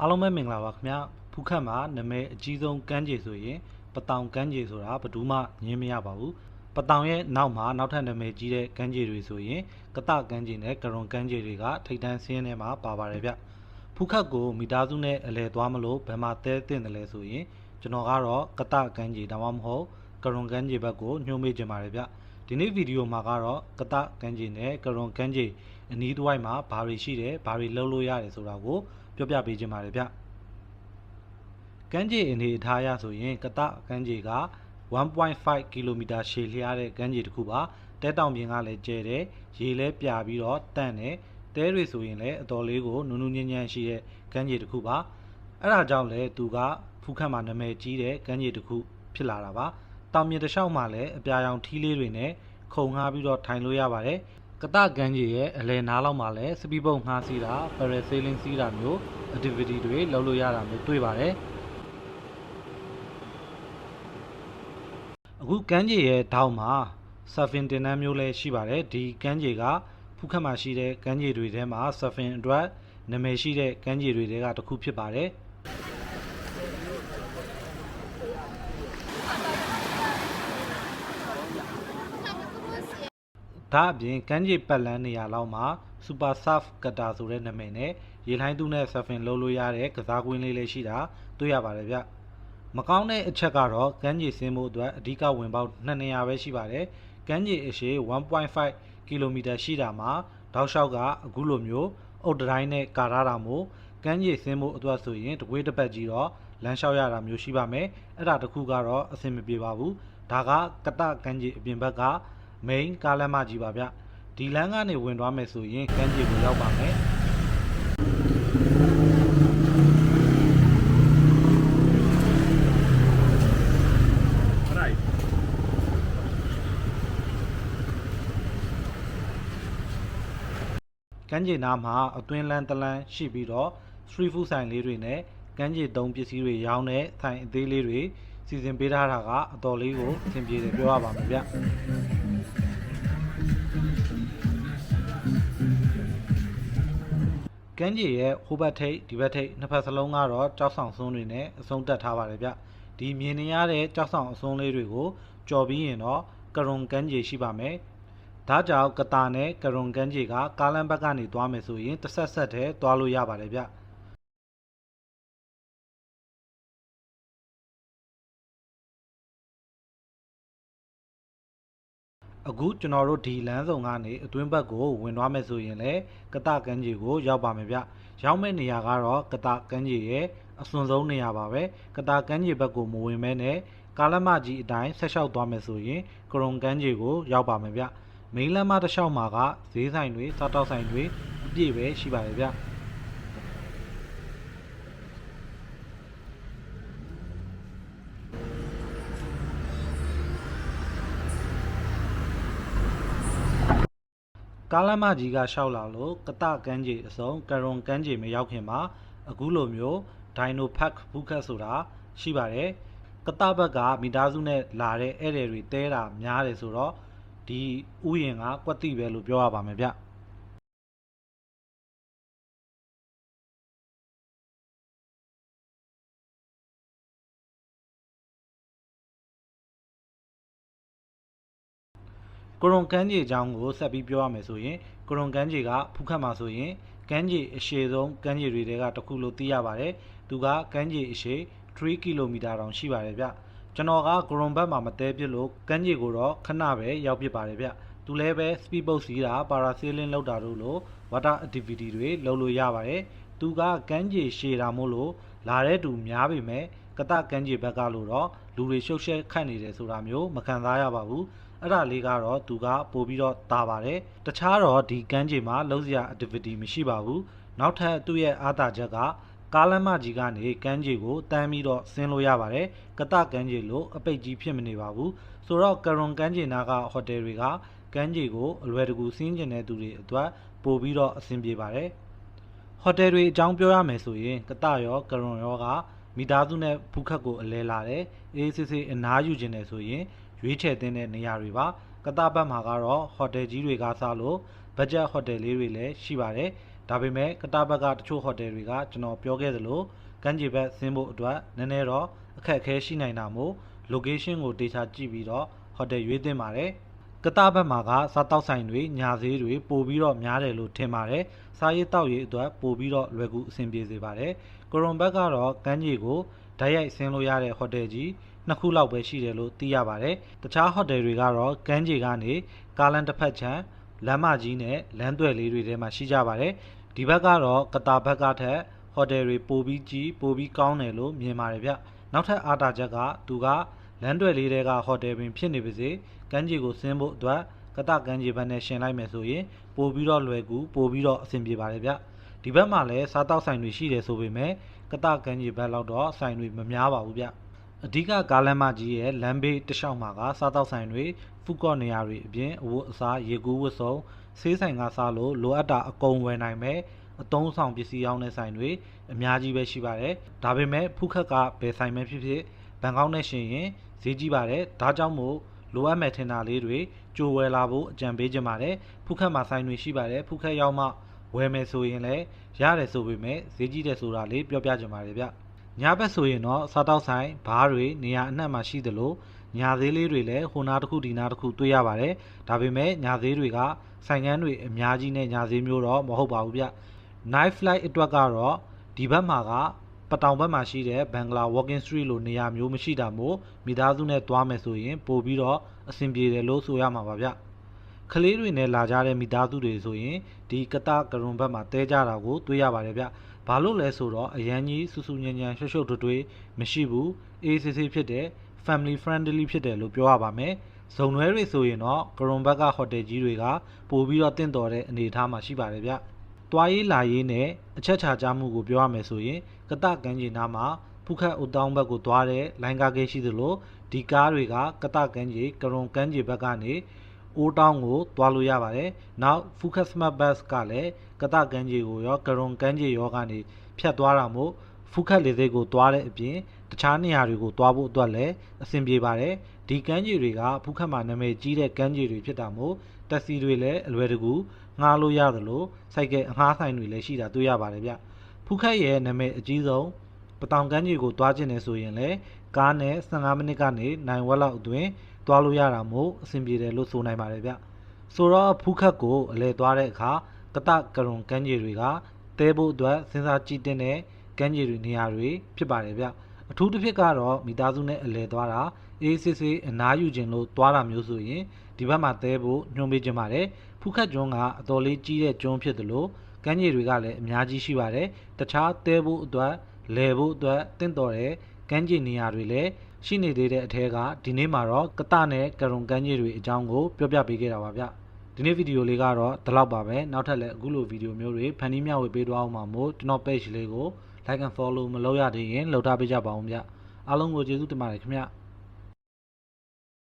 အားလုံးပဲမင်္ဂလာပါခင်ဗျာဖူးခတ်မှာနာမည်အကြီးဆုံးကမ်းခြေဆိုရင်ပတောင်ကမ်းခြေဆိုတာဘယ်သူမှငင်းမရပါဘူးပတောင်ရဲ့နောက်မှာနောက်ထပ်နာမည်ကြီးတဲ့ကမ်းခြေတွေဆိုရင်ကတကမ်းခြေနဲ့ကရွန်ကမ်းခြေတွေကထိပ်တန်းဆင်းထဲမှာပါပါတယ်ဗျဖူးခတ်ကိုမိသားစုနဲ့အလဲသွားမလို့ဘယ်မှာတဲတင်တယ်လဲဆိုရင်ကျွန်တော်ကတော့ကတကမ်းခြေဒါမှမဟုတ်ကရွန်ကမ်းခြေဘက်ကိုညှို့မေ့ချင်ပါတယ်ဗျဒီနေ့ဗီဒီယိုမှာကတော့ကတကမ်းခြေနဲ့ကရွန်ကမ်းခြေအနီးတစ်ဝိုက်မှာဘာတွေရှိတယ်ဘာတွေလုပ်လို့ရတယ်ဆိုတာကို ပြောပြပေးချင်ပါတယ်ဗျကမ်းခြေအနေအထားအရဆိုရင်ကတကမ်းခြေက1.5ကီလိုမီတာရှည်လျားတဲ့ကမ်းခြေတစ်ခုပါတဲတောင်ပြင်ကလည်းကျဲတယ်ရေလည်းပြပြီးတော့တန့်တယ်တဲတွေဆိုရင်လည်းအတော်လေးကိုနုနုညံ့ညံ့ရှိတဲ့ကမ်းခြေတစ်ခုပါအဲ့ဒါကြောင့်လည်းသူကဖူးခတ်မှာနာမည်ကြီးတဲ့ကမ်းခြေတစ်ခုဖြစ်လာတာပါတောင်မြေတစ်လျှောက်မှာလည်းအပြာရောင်ထီးလေးတွေနဲ့ခုံငှားပြီးတော့ထိုင်လို့ရပါတယ် ကတကမ်းခြေရဲ့အလဲနားလောက်မှာလည်းစပီးပုတ်ငှားစီးတာ parasailing စီးတာမျိုး activity တွေလုပ်လို့ရတာမျိုးတွေ့ပါတယ်အခုကမ်းခြေရဲ့ထောက်မှာ surfing တင်တန်းမျိုးလည်းရှိပါတယ်ဒီကမ်းခြေကဖူးခတ်မှာရှိတဲ့ကမ်းခြေတွေထဲမှာ surfing အတွက်နာမည်ရှိတဲ့ကမ်းခြေတွေထဲကတစ်ခုဖြစ်ပါတယ် ဒါအပြင်ကမ်းခြေပတ်လန်းနေရာလောက်မှာ Super Surf ကတာဆိုတဲ့နာမည်နဲ့ရေလှိုင်းတူးနဲ့ surfing လုပ်လို့ရတဲ့ကစားကွင်းလေးလေးရှိတာတွေ့ရပါတယ်ဗျမကောင်းတဲ့အချက်ကတော့ကမ်းခြေဆင်းဖို့အတွက်အဓိကဝင်ပေါက်2နေရာပဲရှိပါတယ်ကမ်းခြေအရှည်1.5ကီလိုမီတာရှိတာမှာတောက်လျှောက်ကအခုလိုမျိုးအုတ်တိုင်းနဲ့ကာရတာမို့ကမ်းခြေဆင်းဖို့အတွက်ဆိုရင်တကွေးတစ်ပတ်ကြီးတော့လမ်းလျှောက်ရတာမျိုးရှိပါမယ်အဲ့ဒါတခုကတော့အဆင်မပြေပါဘူးဒါကကတကမ်းခြေအပြင်ဘက်က main ကားလမ်းမကြီးပါဗျဒီလမ်းကနေဝင်သွားမယ်ဆိုရင်ကမ်းခြေကိုရောက်ပါမယ် Right. ကမ်းခြေနားမှာအတွင်းလန်းတလန်းရှိပြီးတော့ street food ဆိုင်လေးတွေနဲ့ကမ်းခြေသုံးပစ္စည်းတွေရောင်းတဲ့ဆိုင်အသေးလေးတွေစီစဉ်ပေးထားတာကအတော်လေးကိုအဆင်ပြေတယ်ပြောရပါမယ်ဗျ ကမ်းခြေရဲ့ဟိုဘက်ထိပ်ဒီဘက်ထိပ်နှစ်ဖက်စလုံးကတော့ကြောက်ဆောင်စွန်းတွေနဲ့အဆုံးတက်ထားပါတယ်ဗျဒီမြင်နေရတဲ့ကြောက်ဆောင်အစွန်းလေးတွေကိုကြော်ပြီးရင်တော့ကရွန်ကမ်းခြေရှိပါမယ်ဒါကြောင့်ကတာနဲ့ကရွန်ကန်းကြီးကကားလမ်းဘက်ကနေသွားမယ်ဆိုရင်တစ်ဆက်ဆက်တည်းသွားလို့ရပါတယ်ဗျ အခုကျွန်တော်တို့ဒီလမ်းဆောင်ကနေအတွင်းဘက်ကိုဝင်သွားမယ်ဆိုရင်လည်းကတကန်းကြီးကိုရောက်ပါမယ်ဗျရောက်မဲ့နေရာကတော့ကတကန်းကြီးရဲ့အစွန်ဆုံးနေရာပါပဲကတကန်းကြီးဘက်ကိုမဝင်မဲနဲ့ကားလမ်းမကြီးအတိုင်းဆက်လျှောက်သွားမယ်ဆိုရင်ကရွန်ကန်းကြီးကိုရောက်ပါမယ်ဗျမိန်းလမ်းမတစ်လျှောက်မှာကဈေးဆိုင်တွေစားတောက်ဆိုင်တွေအပြည့်ပဲရှိပါတယ်ဗျ ကားလမ်းမကြီးကရှောက်လာလို့ကတကန်းကြီးအစုံကရွန်ကန်းကြီးမရောက်ခင်မှာအခုလိုမျိုးဒိုင်နိုဖက်ဘူးခတ်ဆိုတာရှိပါတယ်ကတဘက်ကမိသားစုနဲ့လာတဲ့ဧည့်သည်တွေတဲတာများတယ်ဆိုတော့ဒီဥယျင်ကကွက်တိပဲလို့ပြောရပါမယ်ဗျ ကိုရွန်ကန်းကြီးအကြောင်းကိုဆက်ပြီးပြောရမယ်ဆိုရင်ကိုရွန်ကန်းကြီးကဖူးခတ်မှာဆိုရင်ကန်းကြီးအရှည်ဆုံးကန်းကြီးတွေတဲကတစ်ခုလို့သိရပါတယ်သူကကန်းကြီးအရှည်3ကီလိုမီတာတောင်ရှိပါတယ်ဗျကျွန်တော်ကဂရွန်ဘက်မှာမတဲပြစ်လို့ကန်းကြီးကိုတော့ခဏပဲရောက်ဖြစ်ပါတယ်ဗျသူလည်းပဲ speed boat စီးတာ parasailing လောက်တာတို့လို့ water activity တွေလုပ်လို့ရပါတယ်သူကကန်းကြီးရှည်တာမို့လို့လာတဲ့သူများပေမဲ့ကတကန်းကြီးဘက်ကလို့တော့လူတွေရှုပ်ရှက်ခတ်နေတယ်ဆိုတာမျိုးမခံစားရပါဘူး အဲ့ဒါလေးကတော့သူကပို့ပြီးတော့တာပါတယ်တခြားတော့ဒီကန်းကြီးမှာလုံးစရာ activity မရှိပါဘူးနောက်ထပ်သူ့ရဲ့အားသာချက်ကကားလမ်းမကြီးကနေကမ်းခြေကိုတန်းပြီးတော့ဆင်းလို့ရပါတယ်ကတကမ်းခြေလို့အပိတ်ကြီးဖြစ်မနေပါဘူးဆိုတော့ကရွန်ကမ်းခြေနားကဟိုတယ်တွေကကမ်းခြေကိုအလွယ်တကူဆင်းကျင်တဲ့သူတွေအတွက်ပို့ပြီးတော့အဆင်ပြေပါတယ်ဟိုတယ်တွေအကြောင်းပြောရမယ်ဆိုရင်ကတရောကရွန်ရောကမိသားစုနဲ့ဖူးခတ်ကိုအလဲလာတယ်အေးစစ်စစ်အနားယူခြင်းတယ်ဆိုရင် ရွေးချယ်တဲ့နေရာတွေပါကတဘက်မှာကတော့ဟိုတယ်ကြီးတွေကစားလို့ဘတ်ဂျက်ဟိုတယ်လေးတွေလည်းရှိပါတယ်ဒါပေမဲ့ကတားဘက်ကတချို့ဟိုတယ်တွေကကျွန်တော်ပြောခဲ့သလိုကမ်းခြေဘက်ဆင်းဖို့အတွက်နည်းနည်းတော့အခက်အခဲရှိနိုင်တာမို့ location ကိုတေချာကြည့်ပြီးတော့ဟိုတယ်ရွေးသင့်ပါတယ်ကတားဘက်မှာကစားတောက်ဆိုင်တွေညာဈေးတွေပို့ပြီးတော့များတယ်လို့ထင်ပါတယ်စားရည်တောက်ရည်အတွက်ပို့ပြီးတော့လွယ်ကူအဆင်ပြေစေပါတယ်ကိုရွန်ဘက်ကတော့ကမ်းခြေကိုဓာတ်ရိုက်ဆင်းလို့ရတဲ့ဟိုတယ်ကြီး နှစ်ခုလောက်ပဲရှိတယ်လို့သိရပါတယ်တခြားဟိုတယ်တွေကတော့ကမ်းခြေကနေကားလန်တစ်ဖက်ချမ်းလမ်းမကြီးနဲ့လမ်းသွယ်လေးတွေထဲမှာရှိကြပါတယ်ဒီဘက်ကတော့ကတာဘက်ကထက်ဟိုတယ်တွေပိုပြီးကြီးပိုပြီးကောင်းတယ်လို့မြင်ပါတယ်ဗျနောက်ထပ်အားတာချက်ကသူကလမ်းသွယ်လေးတွေကဟိုတယ်ပင်ဖြစ်နေပါစေကမ်းခြေကိုဆင်းဖို့အတွက်ကတကမ်းခြေဘက်နဲ့ရှင်လိုက်မယ်ဆိုရင်ပိုပြီးတော့လွယ်ကူပိုပြီးတော့အဆင်ပြေပါတယ်ဗျဒီဘက်မှာလည်းစားတောက်ဆိုင်တွေရှိတယ်ဆိုပေမဲ့ကတကမ်းခြေဘက်လောက်တော့ဆိုင်တွေမများပါဘူးဗျ အဓိကကားလမ်းမကြီးရဲ့လမ်းဘေးတစ်လျှောက်မှာကစားတောက်ဆိုင်တွေဖူးကော့နေရာတွေအပြင်အဝတ်အစားရေကူးဝတ်စုံဆေးဆိုင်ကစားလို့လိုအပ်တာအကုန်ဝယ်နိုင်မဲ့အတုံးဆောင်ပစ္စည်းရောင်းတဲ့ဆိုင်တွေအများကြီးပဲရှိပါတယ်ဒါပေမဲ့ဖူးခက်ကဘယ်ဆိုင်ပဲဖြစ်ဖြစ်ဘန်ကောက်နဲ့ရှင်ရင်ဈေးကြီးပါတယ်ဒါကြောင့်မို့လိုအပ်မဲ့ထင်တာလေးတွေကြိုဝယ်လာဖို့အကြံပေးချင်ပါတယ်ဖူးခက်မှာဆိုင်တွေရှိပါတယ်ဖူးခက်ရောက်မှဝယ်မယ်ဆိုရင်လည်းရတယ်ဆိုပေမဲ့ဈေးကြီးတယ်ဆိုတာလေးပြောပြချင်ပါတယ်ဗျ ညဘက်ဆိုရင်တော့စားတောက်ဆိုင်ဘားတွေနေရာအနှံ့မှာရှိသလိုညာသေးလေးတွေလည်းဟိုနာတစ်ခုဒီနာတစ်ခုတွေ့ရပါတယ်ဒါပေမဲ့ညာသေးတွေကဆိုင်ကန်းတွေအများကြီးနဲ့ညာသေးမျိုးတော့မဟုတ်ပါဘူးဗျ night flight အတွက်ကတော့ဒီဘက်မှာကပတောင်ဘက်မှာရှိတဲ့ဘန်ဂလာ walking street လိုနေရာမျိုးမရှိတာမို့မိသားစုနဲ့သွားမယ်ဆိုရင် ပို့ပြီးတော့အဆင်ပြေတယ်လို့ဆိုရမှာပါဗျကလေးတွေနဲ့လာကြတဲ့မိသားစုတွေဆိုရင်ဒီကတကရွန်ဘက်မှာတဲကြတာကိုတွေ့ရပါတယ်ဗျ ဘာလို့လဲဆိုတော့အရန်ကြီးဆူဆူညံညံရှုပ်ရှုပ်ထွေးထွေးမရှိဘူးအေးဆေးဆေးဖြစ်တဲ့ family friendly ဖြစ်တယ်လို့ပြောရပါမယ်ဇုံနွဲတွေဆိုရင်တော့ကရွန်ဘက်ကဟိုတယ်ကြီးတွေကပို့ပြီးတော့တင့်တော်တဲ့အနေအထားမှာရှိပါတယ်ဗျ။တွားရေးလာရေးနဲ့အချက်ချာကြမှုကိုပြောရမယ်ဆိုရင်ကတကန်းကြီးနားမှာဖုခတ်အုတ်တောင်းဘက်ကိုသွားတဲ့လိုင်းကားကေးရှိသလိုဒီကားတွေကကတကန်းကြီးကရွန်ကန်းကြီးဘက်ကနေ အိုးတောင်းကိုသွားလို့ရပါတယ်။နောက် Focus Smart Bus ကလည်းကတကန်းကြီးကိုရောကရွန်ကန်းကြီးရောကနေဖြတ်သွားတာမို့ဖုခတ်လေစိတ်ကိုသွားတဲ့အပြင်တခြားနေရာတွေကိုသွားဖို့အတွက်လည်းအဆင်ပြေပါတယ်ဒီကမ်းခြေတွေကဖုခတ်မှာနာမည်ကြီးတဲ့ကမ်းခြေတွေဖြစ်တာမို့တက်စီတွေလည်းအလွယ်တကူငှားလို့ရသလိုစိုက်ကဲအငှားဆိုင်တွေလည်းရှိတာတွေ့ရပါတယ်ဗျဖုခတ်ရဲ့နာမည်အကြီးဆုံးပတောင်ကမ်းခြေကိုသွားခြင်းနဲ့ဆိုရင်လည်းကားနဲ့15မိနစ်ကနေနိုင်ဝက်လောက်အတွင်း သွားလို့ရတာမို့အဆင်ပြေတယ်လို့ဆိုနိုင်ပါတယ်ဗျဆိုတော့ဖုခတ်ကိုအလဲသွားတဲ့အခါကတကရုံကမ်းခြေတွေကတဲဖို့အတွက်စဉ်းစားကြည့်တဲ့ကမ်းခြေတွေနေရာတွေဖြစ်ပါတယ်ဗျအထူးတစ်ဖြစ်ကတော့မိသားစုနဲ့အလဲသွားတာအေးစစ်စစ်အနားယူခြင်းလို့သွားတာမျိုးဆိုရင်ဒီဘက်မှာတဲဖို့ညွှန်ပေးခြင်းပါတယ်ဖူးခတ်ကျွန်းကအတော်လေးကြီးတဲ့ကျွန်းဖြစ်တယ်လို့ကမ်းခြေတွေကလည်းအများကြီးရှိပါတယ်တခြားတဲဖို့အတွက်လဲဖို့အတွက်တင့်တော်တဲ့ကမ်းခြေနေရာတွေလည်း ရှိနေသေးတဲ့အထက်ကဒီနေ့မှာတော့ကတနဲ့ကရုံကမ်းခြေတွေအကြောင်းကိုပြောပြပေးခဲ့တာပါဗျဒီနေ့ဗီဒီယိုလေးကတော့ဒီလောက်ပါပဲနောက်ထပ်လည်းအခုလိုဗီဒီယိုမျိုးတွေဖန်တီးမျှဝေပေးသွားအောင်ပါမို့ကျွန်တော် page လေးကို like and follow မလုပ်ရသေးရင်လုပ်ထားပေးကြပါဦးဗျအားလုံးကိုကျေးဇူးတင်ပါတယ်ခင်ဗျ